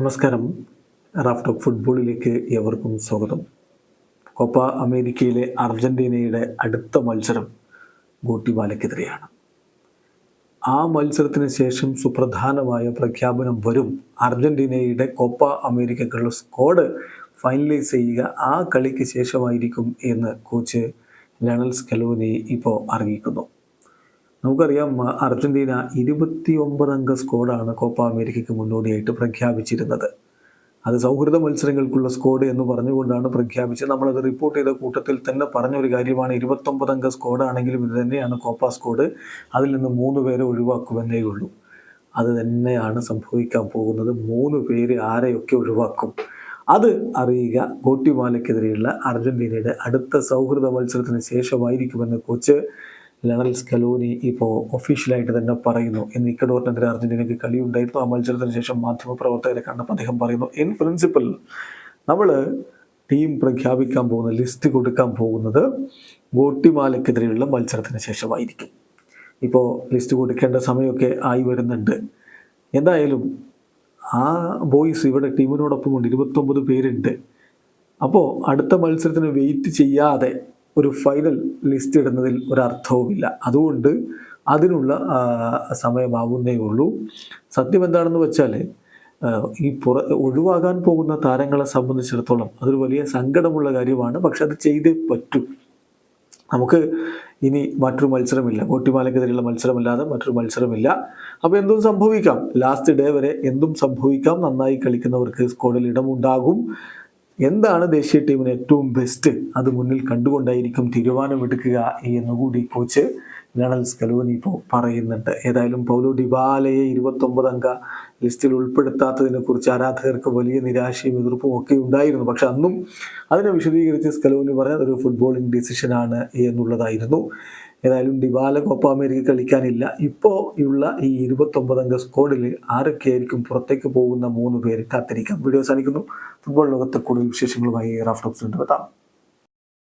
നമസ്കാരം. Raf talk ഫുട്ബോളിലേക്ക് എവർക്കും സ്വാഗതം. കോപ്പ അമേരിക്കയിലെ അർജന്റീനയുടെ അടുത്ത മത്സരം ഗോട്ടിമാലയ്ക്കെതിരെയാണ് ആ മത്സരത്തിന് ശേഷം സുപ്രധാനമായ പ്രഖ്യാപനം വരും. അർജന്റീനയുടെ കോപ്പ അമേരിക്കക്കുള്ള സ്ക്വാഡ് ഫൈനലൈസ് ചെയ്യുക ആ കളിക്ക് ശേഷമായിരിക്കും എന്ന് കോച്ച് ലണൽസ് സ്കലോനി ഇപ്പോൾ അറിയിക്കുന്നു. നമുക്കറിയാം അർജന്റീന ഇരുപത്തി ഒമ്പത് അംഗ സ്ക്വാഡാണ് കോപ്പ അമേരിക്കയ്ക്ക് മുന്നോടിയായിട്ട് പ്രഖ്യാപിച്ചിരുന്നത്. അത് സൗഹൃദ മത്സരങ്ങൾക്കുള്ള സ്ക്വാഡ് എന്ന് പറഞ്ഞുകൊണ്ടാണ് പ്രഖ്യാപിച്ചത്. നമ്മളത് റിപ്പോർട്ട് ചെയ്ത കൂട്ടത്തിൽ തന്നെ പറഞ്ഞൊരു കാര്യമാണ് ഇരുപത്തൊമ്പത് അംഗ സ്ക്വാഡാണെങ്കിലും ഇത് തന്നെയാണ് കോപ്പ സ്ക്വാഡ് അതിൽ നിന്ന് മൂന്ന് പേരെ ഒഴിവാക്കുമെന്നേ ഉള്ളൂ. അത് തന്നെയാണ് സംഭവിക്കാൻ പോകുന്നത്. മൂന്ന് പേര് ആരെയൊക്കെ ഒഴിവാക്കും? അത് അറിയുക ഗോട്ടിമാലയ്ക്കെതിരെയുള്ള അർജന്റീനയുടെ അടുത്ത സൗഹൃദ മത്സരത്തിന് ശേഷമായിരിക്കുമെന്ന് കോച്ച് ലണൽ സ്കലോനി ഇപ്പോൾ ഒഫീഷ്യലായിട്ട് തന്നെ പറയുന്നു. ഇന്ന് ഇക്കഡോറിനെതിരെ അർജന്റീനയ്ക്ക് കളിയുണ്ടായിരുന്നു. ആ മത്സരത്തിന് ശേഷം മാധ്യമപ്രവർത്തകരെ കണ്ടപ്പോൾ അദ്ദേഹം പറയുന്നു ഇൻ പ്രിൻസിപ്പൽ നമ്മൾ ടീം പ്രഖ്യാപിക്കാൻ പോകുന്ന ലിസ്റ്റ് കൊടുക്കാൻ പോകുന്നത് ഗോട്ടിമാലയ്ക്കെതിരെയുള്ള മത്സരത്തിന് ശേഷമായിരിക്കും. ഇപ്പോൾ ലിസ്റ്റ് കൊടുക്കേണ്ട സമയമൊക്കെ ആയി വരുന്നുണ്ട്. എന്തായാലും ആ ബോയ്സ് ഇവിടെ ടീമിനോടൊപ്പം കൊണ്ട് ഇരുപത്തൊമ്പത് പേരുണ്ട്. അപ്പോൾ അടുത്ത മത്സരത്തിന് വെയിറ്റ് ചെയ്യാതെ ഒരു ഫൈനൽ ലിസ്റ്റ് ഇടുന്നതിൽ ഒരർത്ഥവുമില്ല. അതുകൊണ്ട് അതിനുള്ള സമയമാവുന്നേ ഉള്ളൂ. സത്യം എന്താണെന്ന് വെച്ചാൽ ഈ പുറ ഒഴിവാകാൻ പോകുന്ന താരങ്ങളെ സംബന്ധിച്ചിടത്തോളം അതൊരു വലിയ സങ്കടമുള്ള കാര്യമാണ്. പക്ഷെ അത് ചെയ്തേ പറ്റൂ. നമുക്ക് ഇനി മറ്റൊരു മത്സരമില്ല. കോട്ടിമാലയ്ക്കെതിരെയുള്ള മത്സരമല്ലാതെ മറ്റൊരു മത്സരമില്ല. അപ്പോൾ എന്തും സംഭവിക്കാം. ലാസ്റ്റ് ഡേ വരെ എന്തും സംഭവിക്കാം. നന്നായി കളിക്കുന്നവർക്ക് സ്ക്വാഡിൽ ഇടമുണ്ടാകും. എന്താണ് ദേശീയ ടീമിന് ഏറ്റവും ബെസ്റ്റ് അത് മുന്നിൽ കണ്ടുകൊണ്ടായിരിക്കും തീരുമാനമെടുക്കുക എന്നുകൂടി കോച്ച് ലണൽ സ്കലോനി ഇപ്പോൾ പറയുന്നുണ്ട്. ഏതായാലും പൗലോ ഡിബാലയെ ഇരുപത്തൊമ്പത് അംഗ ലിസ്റ്റിൽ ഉൾപ്പെടുത്താത്തതിനെ കുറിച്ച് ആരാധകർക്ക് വലിയ നിരാശയും എതിർപ്പും ഒക്കെ ഉണ്ടായിരുന്നു. പക്ഷെ അന്നും അതിനെ വിശദീകരിച്ച് സ്കലോനി പറഞ്ഞത് ഒരു ഫുട്ബോളിംഗ് ഡിസിഷനാണ് എന്നുള്ളതായിരുന്നു. ഏതായാലും ഡിബാല കോപ്പ അമേരിക്ക കളിക്കാനില്ല. ഇപ്പോൾ ഉള്ള ഈ ഇരുപത്തൊമ്പത് അംഗ സ്ക്വാഡിൽ ആരൊക്കെയായിരിക്കും പുറത്തേക്ക് പോകുന്ന മൂന്ന് പേര് കാത്തിരിക്കാം. വീഡിയോ സാധിക്കുന്നു ഫുട്ബോൾ ലോകത്തെ കൂടുതൽ വിശേഷങ്ങളുമായി റാഫ്റ്റോക്സ് എത്താം